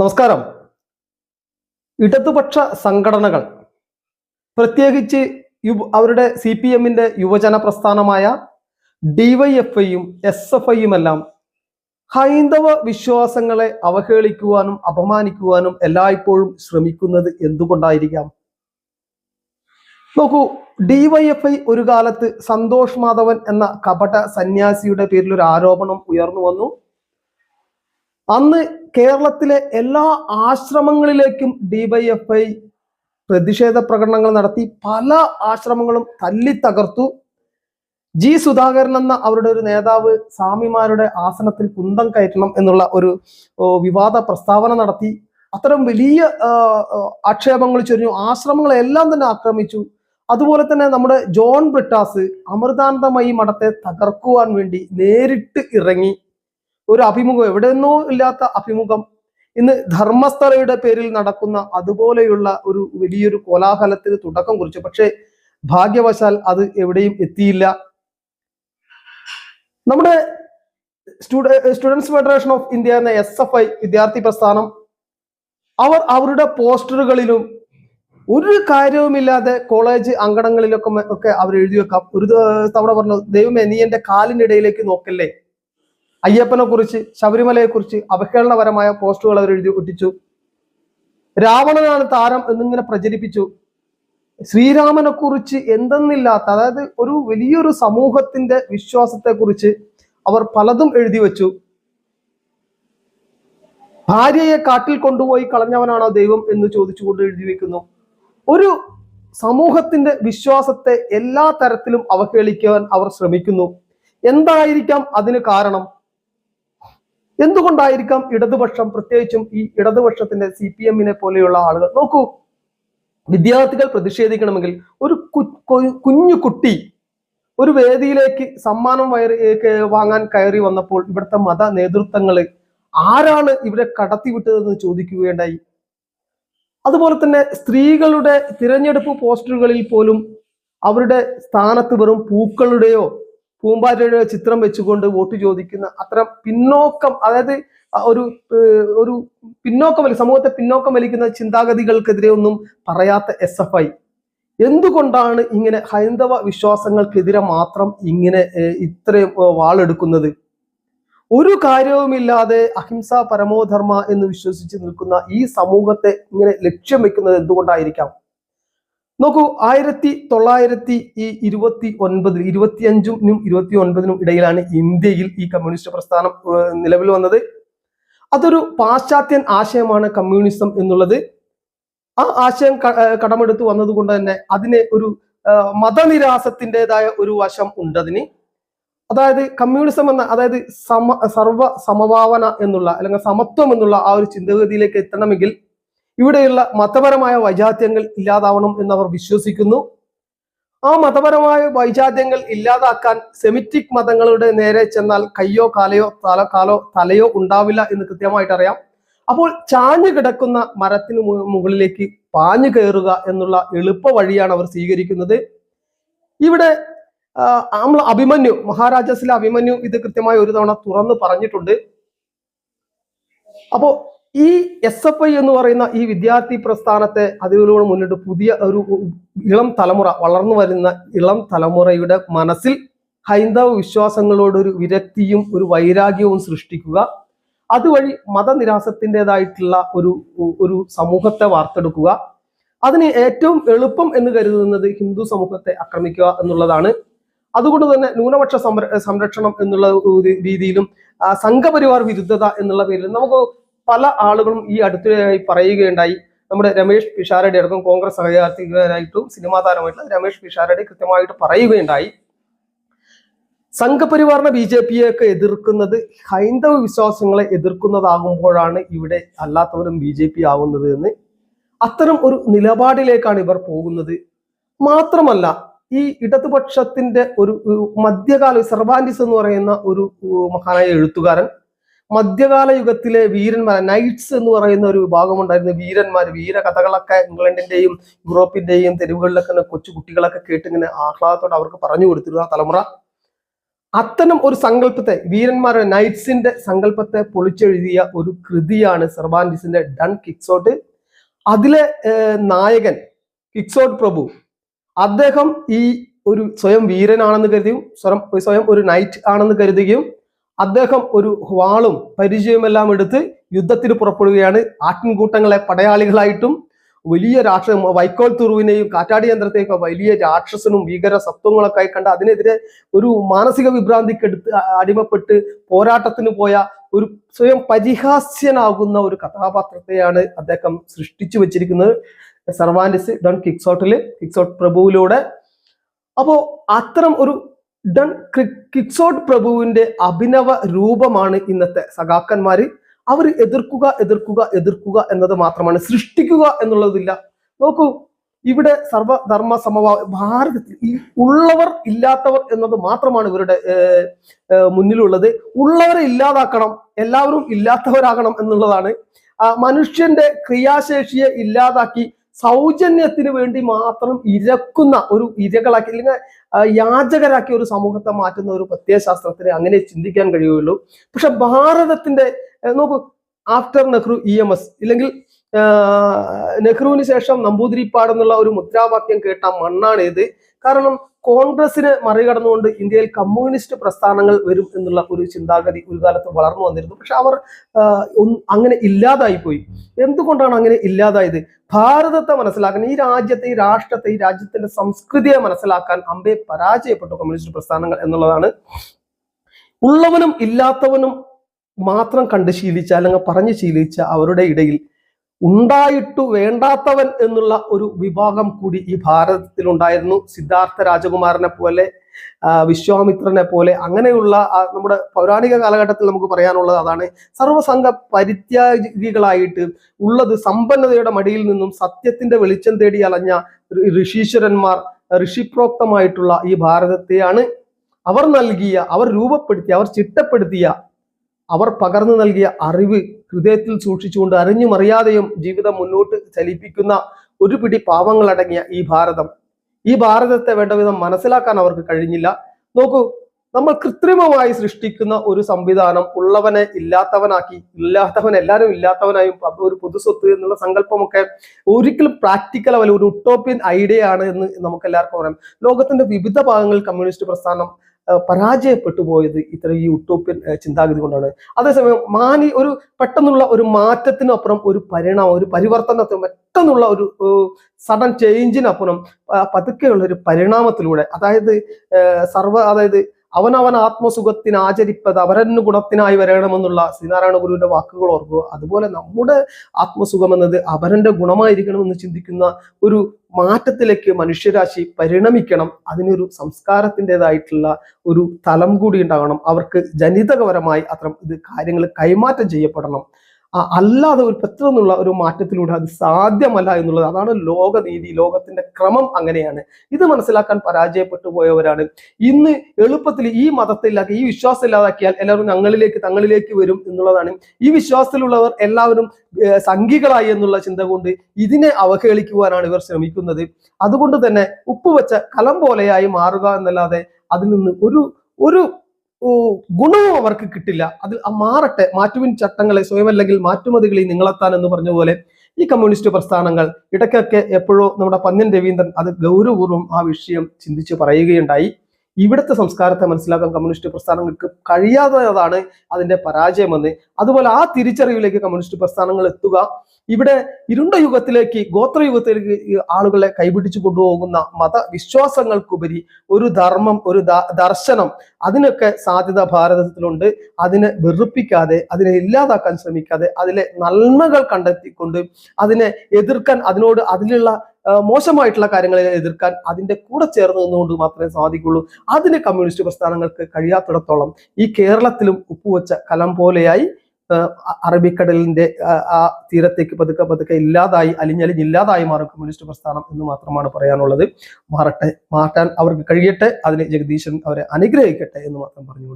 നമസ്കാരം. ഇടതുപക്ഷ സംഘടനകൾ പ്രത്യേകിച്ച് യു- അവരുടെ സി പി എമ്മിന്റെ യുവജന പ്രസ്ഥാനമായ ഡിവൈഎഫ്ഐയും എസ് എഫ് ഐയും എല്ലാം ഹൈന്ദവ വിശ്വാസങ്ങളെ അവഹേളിക്കുവാനും അപമാനിക്കുവാനും എല്ലായ്പ്പോഴും ശ്രമിക്കുന്നത് എന്തുകൊണ്ടായിരിക്കാം? നോക്കൂ ഡിവൈഎഫ്ഐ ഒരു കാലത്ത് സന്തോഷ് മാധവൻ എന്ന കപട സന്യാസിയുടെ പേരിൽ ഒരു ആരോപണം ഉയർന്നു വന്നു. അന്ന് കേരളത്തിലെ എല്ലാ ആശ്രമങ്ങളിലേക്കും ഡിവൈഎഫ്ഐ പ്രതിഷേധ പ്രകടനങ്ങൾ നടത്തി. പല ആശ്രമങ്ങളും തല്ലി തകർത്തു. ജി സുധാകരൻ എന്ന അവരുടെ ഒരു നേതാവ് സ്വാമിമാരുടെ ആസനത്തിൽ കുന്തം കയറ്റണം എന്നുള്ള ഒരു വിവാദ പ്രസ്താവന നടത്തി. അത്തരം വലിയ ആക്ഷേപങ്ങൾ ചൊരിഞ്ഞു. ആശ്രമങ്ങളെല്ലാം തന്നെ ആക്രമിച്ചു. അതുപോലെ തന്നെ നമ്മുടെ ജോൺ ബ്രിട്ടാസ് അമൃതാനന്ദമയി മഠത്തെ തകർക്കുവാൻ വേണ്ടി നേരിട്ട് ഇറങ്ങി. ഒരു അഭിമുഖം എവിടെ നിന്നോ ഇല്ലാത്ത അഭിമുഖം. ഇന്ന് ധർമ്മസ്ഥലയുടെ പേരിൽ നടക്കുന്ന അതുപോലെയുള്ള ഒരു വലിയൊരു കോലാഹലത്തിന് തുടക്കം കുറിച്ചു. പക്ഷേ ഭാഗ്യവശാൽ അത് എവിടെയും എത്തിയില്ല. നമ്മുടെ students federation of India S F I I വിദ്യാർത്ഥി പ്രസ്ഥാനം അവർ അവരുടെ പോസ്റ്ററുകളിലും ഒരു കാര്യവുമില്ലാതെ കോളേജ് അങ്കണങ്ങളിലൊക്കെ ഒക്കെ അവർ എഴുതി വെക്കാം. ഒരു തവണ പറഞ്ഞു ദൈവമേ നീ എന്റെ കാലിനിടയിലേക്ക് നോക്കല്ലേ? അയ്യപ്പനെ കുറിച്ച് ശബരിമലയെ കുറിച്ച് അവഹേളനപരമായ പോസ്റ്റുകൾ അവർ എഴുതി ഒട്ടിച്ചു. രാവണനാണ് താരം എന്നിങ്ങനെ പ്രചരിപ്പിച്ചു. ശ്രീരാമനെ കുറിച്ച് എന്തെന്നില്ലാത്ത അതായത് ഒരു വലിയൊരു സമൂഹത്തിന്റെ വിശ്വാസത്തെ കുറിച്ച് അവർ പലതും എഴുതി വെച്ചു. ഭാര്യയെ കാട്ടിൽ കൊണ്ടുപോയി കളഞ്ഞവനാണോ ദൈവം എന്ന് ചോദിച്ചുകൊണ്ട് എഴുതി വെക്കുന്നു. ഒരു സമൂഹത്തിന്റെ വിശ്വാസത്തെ എല്ലാ തരത്തിലും അവഹേളിക്കാൻ അവർ ശ്രമിക്കുന്നു. എന്തായിരിക്കാം അതിന് കാരണം? എന്തുകൊണ്ടായിരിക്കാം ഇടതുപക്ഷം പ്രത്യേകിച്ചും ഈ ഇടതുപക്ഷത്തിന്റെ സി പി എമ്മിനെ പോലെയുള്ള ആളുകൾ? നോക്കൂ വിദ്യാർത്ഥികൾ പ്രതിഷേധിക്കണമെങ്കിൽ ഒരു കുഞ്ഞു കുട്ടി ഒരു വേദിയിലേക്ക് സമ്മാനം വാങ്ങാൻ കയറി വന്നപ്പോൾ ഇവിടുത്തെ മത നേതൃത്വങ്ങൾ ആരാണ് ഇവരെ കടത്തിവിട്ടതെന്ന് ചോദിക്കുകയുണ്ടായി. അതുപോലെ തന്നെ സ്ത്രീകളുടെ തിരഞ്ഞെടുപ്പ് പോസ്റ്ററുകളിൽ പോലും അവരുടെ സ്ഥാനത്ത് വെറും പൂക്കളുടെയോ പൂമ്പാറ്റയുടെയോ ചിത്രം വെച്ചുകൊണ്ട് വോട്ട് ചോദിക്കുന്ന അത്തരം പിന്നോക്കം അതായത് ഒരു ഒരു പിന്നോക്കം സമൂഹത്തെ പിന്നോക്കം വലിക്കുന്ന ചിന്താഗതികൾക്കെതിരെ ഒന്നും പറയാത്ത എസ് എഫ് ഐ. എന്തുകൊണ്ടാണ് ഇങ്ങനെ ഹൈന്ദവ വിശ്വാസങ്ങൾക്കെതിരെ മാത്രം ഇങ്ങനെ ഇത്രയും വാളെടുക്കുന്നത്? ഒരു കാര്യവുമില്ലാതെ അഹിംസ പരമോധർമ്മ എന്ന് വിശ്വസിച്ച് നിൽക്കുന്ന ഈ സമൂഹത്തെ ഇങ്ങനെ ലക്ഷ്യം വെക്കുന്നത് എന്തുകൊണ്ടായിരിക്കാം? നോക്കൂ ആയിരത്തി തൊള്ളായിരത്തി ഈ ഇരുപത്തി ഒൻപതിൽ ഇരുപത്തിയഞ്ചിനും ഇരുപത്തി ഒൻപതിനും ഇടയിലാണ് ഇന്ത്യയിൽ ഈ കമ്മ്യൂണിസ്റ്റ് പ്രസ്ഥാനം നിലവിൽ വന്നത്. അതൊരു പാശ്ചാത്യൻ ആശയമാണ് കമ്മ്യൂണിസം എന്നുള്ളത്. ആ ആശയം കടമെടുത്ത് വന്നതുകൊണ്ട് തന്നെ അതിന് ഒരു മതനിരാസത്തിന്റെതായ ഒരു വശം ഉണ്ടതിന് അതായത് കമ്മ്യൂണിസം എന്ന അതായത് സമ സർവ സമഭാവന എന്നുള്ള അല്ലെങ്കിൽ സമത്വം എന്നുള്ള ആ ഒരു ചിന്താഗതിയിലേക്ക് എത്തണമെങ്കിൽ ഇവിടെയുള്ള മതപരമായ വൈജാത്യങ്ങൾ ഇല്ലാതാവണം എന്നവർ വിശ്വസിക്കുന്നു. ആ മതപരമായ വൈജാത്യങ്ങൾ ഇല്ലാതാക്കാൻ സെമിറ്റിക് മതങ്ങളുടെ നേരെ ചെന്നാൽ കയ്യോ കാലയോ തല കാലോ തലയോ ഉണ്ടാവില്ല എന്ന് കൃത്യമായിട്ട് അറിയാം. അപ്പോൾ ചാഞ്ഞു കിടക്കുന്ന മരത്തിന് മുകളിലേക്ക് പാഞ്ഞു കയറുക എന്നുള്ള എളുപ്പ വഴിയാണ് അവർ സ്വീകരിക്കുന്നത്. ഇവിടെ നമ്മൾ അഭിമന്യു മഹാരാജാസിലെ അഭിമന്യു ഇത് കൃത്യമായി ഒരു തവണ തുറന്ന് പറഞ്ഞിട്ടുണ്ട്. അപ്പോ ഈ എസ് എഫ് ഐ എന്ന് പറയുന്ന ഈ വിദ്യാർത്ഥി പ്രസ്ഥാനത്തെ അതിലൂടെ മുന്നിട്ട് പുതിയ ഒരു ഇളം തലമുറ വളർന്നു വരുന്ന ഇളം തലമുറയുടെ മനസ്സിൽ ഹൈന്ദവ വിശ്വാസങ്ങളോടൊരു വിരക്തിയും ഒരു വൈരാഗ്യവും സൃഷ്ടിക്കുക. അതുവഴി മതനിരാസത്തിന്റെതായിട്ടുള്ള ഒരു ഒരു സമൂഹത്തെ വാർത്തെടുക്കുക. അതിന് ഏറ്റവും എളുപ്പം എന്ന് കരുതുന്നത് ഹിന്ദു സമൂഹത്തെ ആക്രമിക്കുക എന്നുള്ളതാണ്. അതുകൊണ്ട് തന്നെ ന്യൂനപക്ഷ സംര- സംരക്ഷണം എന്നുള്ള രീതിയിലും സംഘപരിവാർ വിരുദ്ധത എന്നുള്ള പേരിലും നമുക്ക് പല ആളുകളും ഈ അടുത്തിടെയായി പറയുകയുണ്ടായി. നമ്മുടെ രമേഷ് പിഷാരടി അടക്കം കോൺഗ്രസ് സഹയാർത്ഥികളായിട്ടും സിനിമാ താരമായിട്ടുള്ള രമേഷ് പിഷാരടി കൃത്യമായിട്ട് പറയുകയുണ്ടായി. സംഘപരിവാറിനെ ബി ജെ പിയെ ഒക്കെ എതിർക്കുന്നത് ഹൈന്ദവ വിശ്വാസങ്ങളെ എതിർക്കുന്നതാകുമ്പോഴാണ് ഇവിടെ അല്ലാത്തവരും ബി ജെ പി ആവുന്നത് എന്ന്. അത്തരം ഒരു നിലപാടിലേക്കാണ് ഇവർ പോകുന്നത്. മാത്രമല്ല ഈ ഇടതുപക്ഷത്തിന്റെ ഒരു മധ്യകാല സർവാൻഡിസ് എന്ന് പറയുന്ന ഒരു മഹാനായ എഴുത്തുകാരൻ മധ്യകാല യുഗത്തിലെ വീരന്മാർ നൈറ്റ്സ് എന്ന് പറയുന്ന ഒരു വിഭാഗമുണ്ടായിരുന്നു. വീരന്മാർ വീരകഥകളൊക്കെ ഇംഗ്ലണ്ടിന്റെയും യൂറോപ്പിന്റെയും തെരുവുകളിലൊക്കെ കൊച്ചു കുട്ടികളൊക്കെ കേട്ട് ഇങ്ങനെ ആഹ്ലാദത്തോടെ അവർക്ക് പറഞ്ഞു കൊടുത്തിരുന്നു ആ തലമുറ. അത്തരം ഒരു സങ്കല്പത്തെ വീരന്മാരുടെ നൈറ്റ്സിന്റെ സങ്കല്പത്തെ പൊളിച്ചെഴുതിയ ഒരു കൃതിയാണ് സെർവാന്റിസിന്റെ ഡൺ കിക്സോട്ട്. അതിലെ നായകൻ കിക്സോട്ട് പ്രഭു അദ്ദേഹം ഈ ഒരു സ്വയം വീരനാണെന്ന് കരുതിയും സ്വയം സ്വയം ഒരു നൈറ്റ് ആണെന്ന് കരുതുകയും അദ്ദേഹം ഒരു വാളും പരിചയമെല്ലാം എടുത്ത് യുദ്ധത്തിന് പുറപ്പെടുകയാണ്. ആട്ടിൻകൂട്ടങ്ങളെ പടയാളികളായിട്ടും വലിയ രാക്ഷസ വൈക്കോൽ തുറുവിനെയും കാറ്റാടി യന്ത്രത്തെയൊക്കെ വലിയ രാക്ഷസനും ഭീകര സത്വങ്ങളൊക്കെ ആയി കണ്ട് അതിനെതിരെ ഒരു മാനസിക വിഭ്രാന്തിക്കെടുത്ത് എടുത്ത് അടിമപ്പെട്ട് പോരാട്ടത്തിന് പോയ ഒരു സ്വയം പരിഹാസ്യനാകുന്ന ഒരു കഥാപാത്രത്തെയാണ് അദ്ദേഹം സൃഷ്ടിച്ചു വെച്ചിരിക്കുന്നത്. സർവാൻഡിസ് ഡോൺ കിക്സോട്ടിൽ കിക്സോട്ട് പ്രഭുവിലൂടെ. അപ്പോ അത്തരം ഒരു ഡൺ കിക്സോട്ട് പ്രഭുവിന്റെ അഭിനവ രൂപമാണ് ഇന്നത്തെ സഖാക്കന്മാര്. അവർ എതിർക്കുക എതിർക്കുക എതിർക്കുക എന്നത് മാത്രമാണ്. സൃഷ്ടിക്കുക എന്നുള്ളതില്ല. നോക്കൂ ഇവിടെ സർവധർമ്മ സമവാ ഭാരതത്തിൽ ഈ ഉള്ളവർ ഇല്ലാത്തവർ എന്നത് മാത്രമാണ് ഇവരുടെ മുന്നിലുള്ളത്. ഉള്ളവരെ ഇല്ലാതാക്കണം എല്ലാവരും ഇല്ലാത്തവരാകണം എന്നുള്ളതാണ്. മനുഷ്യന്റെ ക്രിയാശേഷിയെ ഇല്ലാതാക്കി സൗജന്യത്തിന് വേണ്ടി മാത്രം ഇരക്കുന്ന ഒരു ഇരകളാക്കി അല്ലെങ്കിൽ യാചകരാക്കിയ യാചകരാക്കി ഒരു സമൂഹത്തെ മാറ്റുന്ന ഒരു പ്രത്യയശാസ്ത്രത്തിന് അങ്ങനെ ചിന്തിക്കാൻ കഴിയുള്ളൂ പക്ഷെ ഭാരതത്തിന്റെ നോക്കൂ after Nehru E M S ഇല്ലെങ്കിൽ നെഹ്റുവിന് ശേഷം നമ്പൂതിരിപ്പാട് എന്നുള്ള ഒരു മുദ്രാവാക്യം കേട്ട മണ്ണാണ് ഏത് കാരണം കോൺഗ്രസിനെ മറികടന്നുകൊണ്ട് ഇന്ത്യയിൽ കമ്മ്യൂണിസ്റ്റ് പ്രസ്ഥാനങ്ങൾ വരും എന്നുള്ള ഒരു ചിന്താഗതി ഒരു കാലത്ത് വളർന്നു വന്നിരുന്നു. പക്ഷെ അവർ അങ്ങനെ ഇല്ലാതായി പോയി. എന്തുകൊണ്ടാണ് അങ്ങനെ ഇല്ലാതായത്? ഭാരതത്തെ മനസ്സിലാക്കാൻ ഈ രാജ്യത്തെ ഈ രാഷ്ട്രത്തെ ഈ രാജ്യത്തിന്റെ സംസ്കൃതിയെ മനസ്സിലാക്കാൻ അമ്പേ പരാജയപ്പെട്ടു കമ്മ്യൂണിസ്റ്റ് പ്രസ്ഥാനങ്ങൾ എന്നുള്ളതാണ്. ഉള്ളവനും ഇല്ലാത്തവനും മാത്രം കണ്ട് ശീലിച്ച അല്ലെങ്കിൽ പറഞ്ഞ് ശീലിച്ച അവരുടെ ഇടയിൽ ഉണ്ടായിട്ടു വേണ്ടാത്തവൻ എന്നുള്ള ഒരു വിഭാഗം കൂടി ഈ ഭാരതത്തിൽ ഉണ്ടായിരുന്നു സിദ്ധാർത്ഥ രാജകുമാരനെ പോലെ വിശ്വാമിത്രനെ പോലെ അങ്ങനെയുള്ള നമ്മുടെ പൗരാണിക കാലഘട്ടത്തിൽ നമുക്ക് പറയാനുള്ളത് അതാണ് സർവസംഘ പരിത്യാഗികളായിട്ട് ഉള്ളത് സമ്പന്നതയുടെ മടിയിൽ നിന്നും സത്യത്തിന്റെ വെളിച്ചം തേടി അലഞ്ഞ ഋഷീശ്വരന്മാർ ഋഷിപ്രോക്തമായിട്ടുള്ള ഈ ഭാരതത്തെയാണ് അവർ നൽകിയ അവർ രൂപപ്പെടുത്തിയ അവർ ചിട്ടപ്പെടുത്തിയ അവർ പകർന്നു നൽകിയ അറിവ് ഹൃദയത്തിൽ സൂക്ഷിച്ചുകൊണ്ട് അറിഞ്ഞും അറിയാതെയും ജീവിതം മുന്നോട്ട് ചലിപ്പിക്കുന്ന ഒരു പിടി പാവങ്ങളടങ്ങിയ ഈ ഭാരതം. ഈ ഭാരതത്തെ വേണ്ട വിധം മനസ്സിലാക്കാൻ അവർക്ക് കഴിഞ്ഞില്ല. നോക്കൂ നമ്മൾ കൃത്രിമമായി സൃഷ്ടിക്കുന്ന ഒരു സംവിധാനം ഉള്ളവനെ ഇല്ലാത്തവനാക്കി ഇല്ലാത്തവൻ എല്ലാവരും ഇല്ലാത്തവനായും ഒരു പൊതുസ്വത്ത് എന്നുള്ള സങ്കല്പമൊക്കെ ഒരിക്കലും പ്രാക്ടിക്കൽ അല്ല ഒരു ഉട്ടോപ്യൻ ഐഡിയ ആണ് എന്ന് നമുക്ക് എല്ലാവർക്കും പറയാം. ലോകത്തിന്റെ വിവിധ ഭാഗങ്ങളിൽ കമ്മ്യൂണിസ്റ്റ് പ്രസ്ഥാനം പരാജയപ്പെട്ടു പോയത് ഇത്തരം ഈ ഉട്ടോപ്യൻ ചിന്താഗതി കൊണ്ടാണ്. അതേസമയം മാനി ഒരു പെട്ടെന്നുള്ള ഒരു മാറ്റത്തിനപ്പുറം ഒരു പരിണാമം ഒരു പരിവർത്തനത്തിന് പെട്ടെന്നുള്ള ഒരു സഡൻ ചേഞ്ചിനപ്പുറം പതുക്കെയുള്ള ഒരു പരിണാമത്തിലൂടെ അതായത് സർവ അതായത് അവനവൻ ആത്മസുഖത്തിന് ആചരിപ്പത് അവരന് ഗുണത്തിനായി വരണമെന്നുള്ള ശ്രീനാരായണ ഗുരുവിന്റെ വാക്കുകൾ ഓർക്കുക. അതുപോലെ നമ്മുടെ ആത്മസുഖം എന്നത് അവരന്റെ ഗുണമായിരിക്കണമെന്ന് ചിന്തിക്കുന്ന ഒരു മാറ്റത്തിലേക്ക് മനുഷ്യരാശി പരിണമിക്കണം. അതിനൊരു സംസ്കാരത്തിന്റെതായിട്ടുള്ള ഒരു തലം കൂടി ഉണ്ടാകണം. അവർക്ക് ജനിതകപരമായി അത്തരം ഇത് കാര്യങ്ങൾ കൈമാറ്റം ചെയ്യപ്പെടണം. അല്ലാതെ ഒരു പെട്ടെന്നുള്ള ഒരു മാറ്റത്തിലൂടെ അത് സാധ്യമല്ല എന്നുള്ളത് അതാണ് ലോകനീതി ലോകത്തിന്റെ ക്രമം അങ്ങനെയാണ്. ഇത് മനസ്സിലാക്കാൻ പരാജയപ്പെട്ടു പോയവരാണ്. ഇന്ന് എളുപ്പത്തിൽ ഈ മതത്തിലാക്കി ഈ വിശ്വാസം ഇല്ലാതാക്കിയാൽ എല്ലാവരും ഞങ്ങളിലേക്ക് തങ്ങളിലേക്ക് വരും എന്നുള്ളതാണ്. ഈ വിശ്വാസത്തിലുള്ളവർ എല്ലാവരും സംഘികളായി എന്നുള്ള ചിന്ത കൊണ്ട് ഇതിനെ അവഹേളിക്കുവാനാണ് ഇവർ ശ്രമിക്കുന്നത്. അതുകൊണ്ട് തന്നെ ഉപ്പുവെച്ച കലം പോലെയായി മാറുക എന്നല്ലാതെ അതിൽ നിന്ന് ഒരു ഒരു ഗുണവും അവർക്ക് കിട്ടില്ല. അത് മാറട്ടെ. മാറ്റുവിൻ ചട്ടങ്ങളെ സ്വയം അല്ലെങ്കിൽ മാറ്റുമതികളിൽ നിങ്ങളെത്താൻ എന്ന് പറഞ്ഞ പോലെ ഈ കമ്മ്യൂണിസ്റ്റ് പ്രസ്ഥാനങ്ങൾ ഇടയ്ക്കൊക്കെ എപ്പോഴോ നമ്മുടെ പന്ന്യൻ രവീന്ദ്രൻ അത് ഗൗരവപൂർവം ആ വിഷയം ചിന്തിച്ച് പറയുകയുണ്ടായി. ഇവിടുത്തെ സംസ്കാരത്തെ മനസ്സിലാക്കാൻ കമ്മ്യൂണിസ്റ്റ് പ്രസ്ഥാനങ്ങൾക്ക് കഴിയാത്തതാണ് അതിന്റെ പരാജയമെന്ന്. അതുപോലെ ആ തിരിച്ചറിവിലേക്ക് കമ്മ്യൂണിസ്റ്റ് പ്രസ്ഥാനങ്ങൾ എത്തുക ഇവിടെ ഇരുണ്ട യുഗത്തിലേക്ക് ഗോത്രയുഗത്തിലേക്ക് ആളുകളെ കൈപിടിച്ചു കൊണ്ടുപോകുന്ന മതവിശ്വാസങ്ങൾക്കുപരി ഒരു ധർമ്മം ഒരു ദർശനം അതിനൊക്കെ സാധ്യത ഭാരതത്തിലുണ്ട്. അതിനെ വെറുപ്പിക്കാതെ അതിനെ ഇല്ലാതാക്കാൻ ശ്രമിക്കാതെ അതിലെ നന്മകൾ കണ്ടെത്തിക്കൊണ്ട് അതിനെ എതിർക്കാൻ അതിനോട് അതിലുള്ള മോശമായിട്ടുള്ള കാര്യങ്ങളെ എതിർക്കാൻ അതിന്റെ കൂടെ ചേർന്ന് നിന്നുകൊണ്ട് മാത്രമേ സാധിക്കുള്ളൂ. അതിന് കമ്മ്യൂണിസ്റ്റ് പ്രസ്ഥാനങ്ങൾക്ക് കഴിയാത്തിടത്തോളം ഈ കേരളത്തിലും ഉപ്പുവച്ച കലം പോലെയായി അറബിക്കടലിന്റെ ആ, തീരത്തേക്ക് പതുക്കെ പതുക്കെ ഇല്ലാതായി അലിഞ്ഞലിഞ്ഞ് ഇല്ലാതായി മാറും കമ്മ്യൂണിസ്റ്റ് പ്രസ്ഥാനം എന്ന് മാത്രമാണ് പറയാനുള്ളത്. മാറട്ടെ മാറ്റാൻ അവർക്ക് കഴിയട്ടെ അതിന് ജഗദീശൻ അവരെ അനുഗ്രഹിക്കട്ടെ എന്ന് മാത്രം പറഞ്ഞുകൊണ്ട്